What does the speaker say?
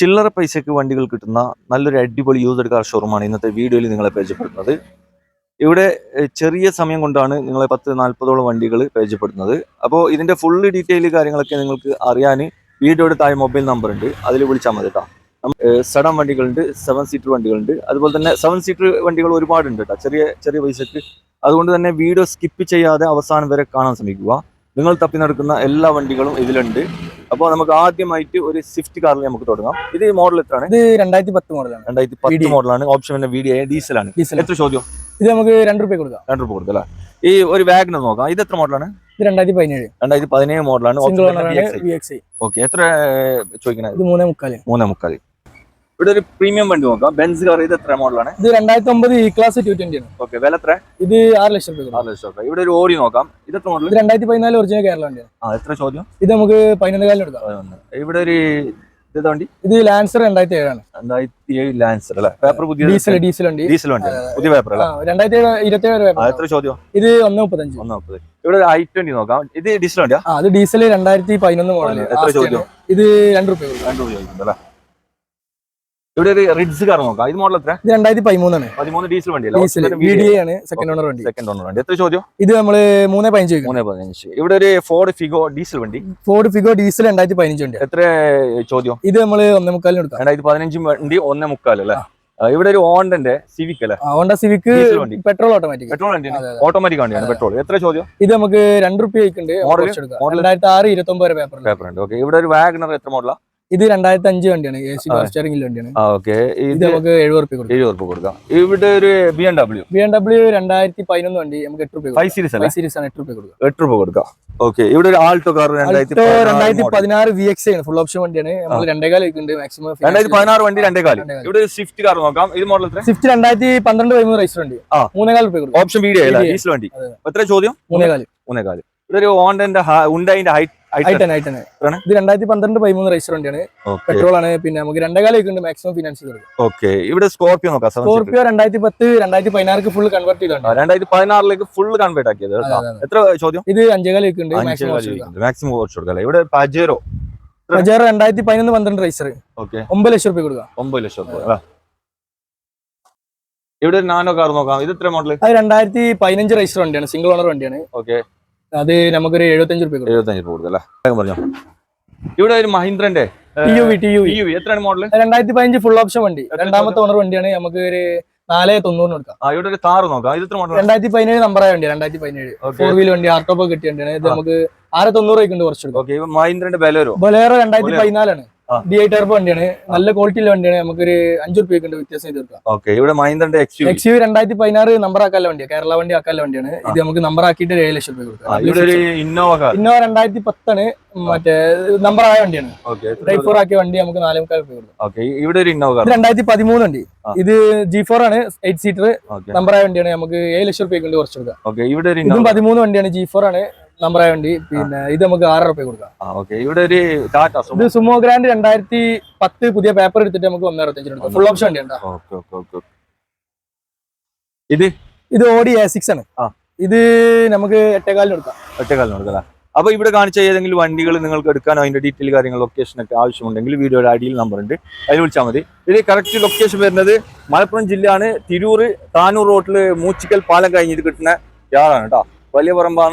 ചില്ലറ പൈസയ്ക്ക് വണ്ടികൾ കിട്ടുന്ന നല്ലൊരു അടിപൊളി യൂസ്ഡ് കാർ ഷോറൂമാണ് ഇന്നത്തെ വീഡിയോയിൽ നിങ്ങളെ പരിചയപ്പെടുത്തുന്നത്. ഇവിടെ ചെറിയ സമയം കൊണ്ടാണ് നിങ്ങളെ പത്ത് നാൽപ്പതോളം വണ്ടികൾ പരിചയപ്പെടുന്നത് അപ്പോൾ ഇതിന്റെ ഫുൾ ഡീറ്റെയിൽ കാര്യങ്ങളൊക്കെ നിങ്ങൾക്ക് അറിയാൻ വീഡിയോയുടെ താഴെ മൊബൈൽ നമ്പർ ഉണ്ട്. അതിൽ വിളിച്ചാൽ മതി കേട്ടോ സഡൻ വണ്ടികളുണ്ട് സെവൻ സീറ്റർ വണ്ടികളുണ്ട്. അതുപോലെ തന്നെ സെവൻ സീറ്റർ വണ്ടികൾ ഒരുപാടുണ്ട് കേട്ടോ ചെറിയ ചെറിയ പൈസക്ക്. അതുകൊണ്ട് തന്നെ വീഡിയോ സ്കിപ്പ് ചെയ്യാതെ അവസാനം വരെ കാണാൻ ശ്രമിക്കുക. നിങ്ങൾ തപ്പി നടക്കുന്ന എല്ലാ വണ്ടികളും ഇതിലുണ്ട്. അപ്പോൾ നമുക്ക് ആദ്യമായിട്ട് ഒരു സ്വിഫ്റ്റ് കാറിൽ നമുക്ക് തുടങ്ങാം. ഇത് മോഡൽ എത്രയാണ്? ഇത് രണ്ടായിരത്തി പത്ത് മോഡലാണ് രണ്ടായിരത്തി പത്ത്. മോഡലാണ് ഓപ്ഷൻ പിന്നെ വി ഡി ഡീസലാണ് ഡീസൽ എത്ര ചോദ്യം? ഇത് നമുക്ക് രണ്ട് രൂപ കൊടുക്കാം. രണ്ട് രൂപ കൊടുക്കാം അല്ലേ? ഈ ഒരു വാഗനർ നോക്കാം. ഇത് എത്ര മോഡലാണ് ഇത് രണ്ടായിരത്തി പതിനേഴ്. രണ്ടായിരത്തി പതിനേഴ് മോഡലാണ് ഓക്കെ എത്ര ചോദിക്കണേ? ഇത് മൂന്നേ മുക്കാൽ. മൂന്നേ മുക്കാൽ ഇവിടെ ഒരു പ്രീമിയം വണ്ടി നോക്കാം. ബെൻസ് കാർ ഇത് എത്ര മോഡലാണ് ഇത് രണ്ടായിരത്തി ഒമ്പത് ഇ ക്ലാസ് ടു ട്വന്റി ആണ്. ഓക്കെ വില എത്ര ഇത് ആറ് ലക്ഷം രൂപ ആറ് ലക്ഷം രൂപ. ഇവിടെ ഒരു ഓടി നോക്കാം. ഇത് എത്ര മോഡൽ രണ്ടായിരത്തി പതിനാല് ഒറിജിനൽ കേരള വണ്ടിയാണ്. ആ എത്ര ചോദ്യം? ഇത് നമുക്ക് പതിനൊന്ന് കാലം എടുക്കാം. ഇവിടെ ഒരു ഇത് വണ്ടി? ഇത് ലാൻസർ രണ്ടായിരത്തി ഏഴാണ് രണ്ടായിരത്തി ഏഴ് ലാൻസർ അല്ലേ? പേപ്പർ പുതിയ ഡീസൽ ഡീസൽ വണ്ടി. ഡീസൽ വണ്ടി. പുതിയ പേപ്പർ അല്ലേ? രണ്ടായിരത്തി ഇരുപത്തി ഏഴ് എത്ര ചോദ്യം? ഇത് ഒന്ന് മുപ്പത്തഞ്ച് ഒന്ന് മുപ്പത് ഇവിടെ ഒരു ഐ ട്വന്റി നോക്കാം. ഇത് ഡീസൽ വണ്ടിയാ? ആ അത് ഡീസൽ രണ്ടായിരത്തി പതിനൊന്ന് മോഡൽ എത്ര ചോദ്യം? ഇത് രണ്ട് രൂപ രണ്ടു രൂപ അല്ലേ? ഇവിടെ ഒരു റിഡ്സ് കാർ നോക്കാം. ഇത് മോഡൽ എത്ര രണ്ടായിരത്തി പതിമൂന്നാണ് പതിമൂന്ന് ഡീസൽ വണ്ടി അല്ലേ വി ആണ് സെക്കൻഡ് ഓണർ വണ്ടി. സെക്കൻഡ് ഓണർ വണ്ടി. എത്ര ചോദ്യം? ഇത് നമ്മൾ മൂന്ന് പതിനഞ്ച് മൂന്ന് പതിനഞ്ച്. ഇവിടെ ഒരു ഫോർഡ് ഫിഗോ ഡീസൽ വണ്ടി. ഫോർഡ് ഫിഗോ ഡീസൽ രണ്ടായിരത്തി പതിനഞ്ച് വണ്ടി. എത്ര ചോദ്യം? ഇത് നമ്മൾ ഒന്നേ മുക്കാലിന് എടുക്കാം രണ്ടായിരത്തി പതിനഞ്ച് വണ്ടി ഒന്നേ മുക്കാൽ അല്ലേ? ഇവിടെ ഒരു ഓണ്ടന്റെ സിവിക് അല്ലേ? Honda Civic. Petrol automatic petrol. Automatic വണ്ടിയാണ്. പെട്രോൾ എത്ര ചോദ്യം? ഇത് നമുക്ക് രണ്ട് റുപ്യ? രണ്ടായിരത്തി ആറ് ഇരുപത്തി ഒമ്പത് പേപ്പറിൽ പേപ്പർ ഉണ്ട്. ഓക്കെ ഇവിടെ ഒരു വാഗണർ എത്ര മോഡലാ ഇത് രണ്ടായിരത്തി അഞ്ച് വണ്ടിയാണ് എ സി. സ്റ്റിയറിംഗിൽ വണ്ടിയാണ്. ഓക്കെ ഇത് നമുക്ക് എഴുപത് റുപ്യ കൊടുക്കാം. എഴുപത് കൊടുക്കാം. ഇവിടെ ഒരു B M W B M W രണ്ടായിരത്തി പതിനൊന്ന് വണ്ടി നമുക്ക് എട്ട് റുപ്യ ഫൈവ് സീരീസ് ആണ് ഫൈവ് സീരീസ് ആണ് എട്ട് റുപ്യ കൊടുക്കാം എട്ട് രൂപ കൊടുക്കാം. ഓക്കെ ഇവിടെ ഒരു ആൾട്ടോ കാർ രണ്ടായിരത്തി പതിനാറ് രണ്ടായിരത്തി പതിനാറ് വി എക്സ് ആണ്. ഫുൾ ഓപ്ഷൻ വണ്ടിയാണ്. നമ്മൾ രണ്ടേകാൽ മാക്സിമം രണ്ടായിരത്തി പതിനാറ് വണ്ടി രണ്ടേ കാൽ ഇവിടെ സ്വിഫ്റ്റ് കാർ നോക്കാം. ഇത് മോഡൽ എത്ര? സ്വിഫ്റ്റ് രണ്ടായിരത്തി പന്ത്രണ്ട് പതിമൂന്ന് റൈസ് വണ്ടി. മൂന്നേകാൽ റുപ്യ കൊടുക്കാം. Option video. ഡീസൽ വണ്ടി. എത്ര ചോദ്യം? മൂന്നേകാൽ ഇവിടെ ഒരു ഹോണ്ടന്റെ ഉണ്ടതിന്റെ ഹൈറ്റ്? ഇത് രണ്ടായിരത്തി പന്ത്രണ്ട് പതിമൂന്ന് റൈസർ വണ്ടിയാണ്. പെട്രോൾ ആണ്. പിന്നെ നമുക്ക് വയ്ക്കുന്നുണ്ട് മാക്സിമം ഫിനാൻസ് ഓക്കെ ഇവിടെ സ്കോർപിയോ നോക്കാം. സ്കോർപിയോ രണ്ടായിരത്തി പത്ത് രണ്ടായിരത്തി പതിനാർക്ക് ഫുൾ കൺവേർട്ട് ചെയ്തിട്ടുണ്ട് രണ്ടായിരത്തി പതിനാറിലേക്ക് ഫുൾ കൺവേർട്ട് ആക്കിയത്. എത്ര ചോദ്യം? ഇത് വയ്ക്കുന്നുണ്ട് മാക്സിമം കുറച്ച് കൊടുക്കാം? ഇവിടെ പജേറോ പജേറോ രണ്ടായിരത്തി പതിനൊന്ന് പന്ത്രണ്ട് റൈസർ ഓക്കെ ഒമ്പത് ലക്ഷം റുപ്യ കൊടുക്കാം. ഒമ്പത് ലക്ഷം രൂപ അല്ലേ? ഇവിടെ നാനോ കാർ നോക്കാം. ഇത് എത്ര മോഡൽ അത് രണ്ടായിരത്തി പതിനഞ്ച് റൈസർ വണ്ടിയാണ്. സിംഗിൾ ഓണർ വണ്ടിയാണ്. ഓക്കെ അത് നമുക്കൊരു എഴുപത്തഞ്ച് രൂപ എഴുപത്തഞ്ച് രൂപ കൊടുക്കാം അല്ലേ? പറഞ്ഞോ. ഇവിടെ ഒരു മഹീന്ദ്രന്റെ എത്രയാണ് മോഡൽ രണ്ടായിരത്തി പതിനഞ്ച് ഫുൾ ഓപ്ഷൻ വണ്ടി രണ്ടാമത്തെ ഓണർ വണ്ടിയാണ്. നമുക്ക് ഒരു നാല് തൊണ്ണൂറിന് കൊടുക്കാം. ആ ഇവിടെ ഒരു താറ് നോക്കാം. ഇത് മോഡൽ രണ്ടായിരത്തി പതിനേഴ് ആയ വണ്ടി രണ്ടായിരത്തി പതിനേഴ് ഫോർ വീൽ വണ്ടി ആർട്ടോപ്പ് കിട്ടിയ വണ്ടിയാണ് ഇത് നമുക്ക് ആറ് തൊണ്ണൂറ് വയ്ക്കുന്നുണ്ട് കുറച്ച് കൊടുക്കാം. ഓക്കെ മഹീന്ദ്രന്റെ ബലേറോ ബലേറോ രണ്ടായിരത്തി. പതിനാലാണ്. ഡി ഐ ടർബോ വണ്ടിയാണ്. നല്ല ക്വാളിറ്റിയിലെ വണ്ടിയാണ്. നമുക്കൊരു അഞ്ചു റുപ്യ വ്യത്യാസം ചെയ്ത് കൊടുക്കാം ഓക്കെ. ഇവിടെ മഹീന്ദ്രന്റെ എക്സ് യു രണ്ടായിരത്തി പതിനാറ് നമ്പർ ആക്കാനുള്ള വണ്ടിയാണ് കേരള വണ്ടി ആക്കാനുള്ള വണ്ടിയാണ്. ഇത് നമുക്ക് നമ്പർ ആക്കിയിട്ട് ഒരു ഏഴ് ലക്ഷം രൂപ കൊടുക്കാം. ഒരു ഇന്നോവ കാർ രണ്ടായിരത്തി പത്താണ് മറ്റേ നമ്പർ ആയ വണ്ടിയാണ്. ടൈപ്പ് ഫോർ ആക്കിയ വണ്ടി നമുക്ക് നാലേ മുക്കാൽ രൂപ കൊടുക്കാം. ഇവിടെ ഒരു ഇന്നോവ രണ്ടായിരത്തി പതിമൂന്ന് വണ്ടി. ഇത് ജി ഫോർ ആണ്. എയ്റ്റ് സീറ്റർ നമ്പർ ആയ വണ്ടിയാണ്. നമുക്ക് ഏഴ് ലക്ഷം റുപ്യ കൊണ്ട് കുറച്ച് കൊടുക്കാം. ഇവിടെ ഒരു ഇതും ഇന്നോവ പതിമൂന്ന് വണ്ടിയാണ് ജി ഫോർ ആണ്. നമ്പർ ആയ വണ്ടി പിന്നെ ഇത് നമുക്ക് ആറ് റുപ്യ കൊടുക്കാം. ഇവിടെ ഒരു ഇത് സുമോ ഗ്രാൻഡ് രണ്ടായിരത്തി പത്ത് പുതിയ പേപ്പർ എടുത്തിട്ട് നമുക്ക് ഒന്നര അറുപത്തഞ്ചിന് കൊടുക്കാം. ഫുൾ ഓപ്ഷൻ ഓക്കെ ഇത്? ഇത് ഓഡി എ സിക്സ് ആണ്. ഇത് നമുക്ക് എട്ടേകാലിന് എടുക്കാം എട്ടേകാലിന് എടുക്കാം അപ്പൊ ഇവിടെ കാണിച്ച ഏതെങ്കിലും വണ്ടികൾ നിങ്ങൾക്ക് എടുക്കാനോ അതിന്റെ ഡീറ്റെയിൽ കാര്യങ്ങൾ ലൊക്കേഷൻ ഒക്കെ ആവശ്യമുണ്ടെങ്കിൽ വീഡിയോയുടെ അടിയിൽ നമ്പർ ഉണ്ട്. അതിൽ വിളിച്ചാൽ മതി. ഇത് കറക്റ്റ് ലൊക്കേഷൻ വരുന്നത് മലപ്പുറം ജില്ലയാണ്. തിരൂർ താനൂർ റോഡിൽ മൂച്ചിക്കൽ പാലം കഴിഞ്ഞിട്ട് കിട്ടുന്ന യാളാണ് കേട്ടോ. വലിയ പറമ്പാണ്.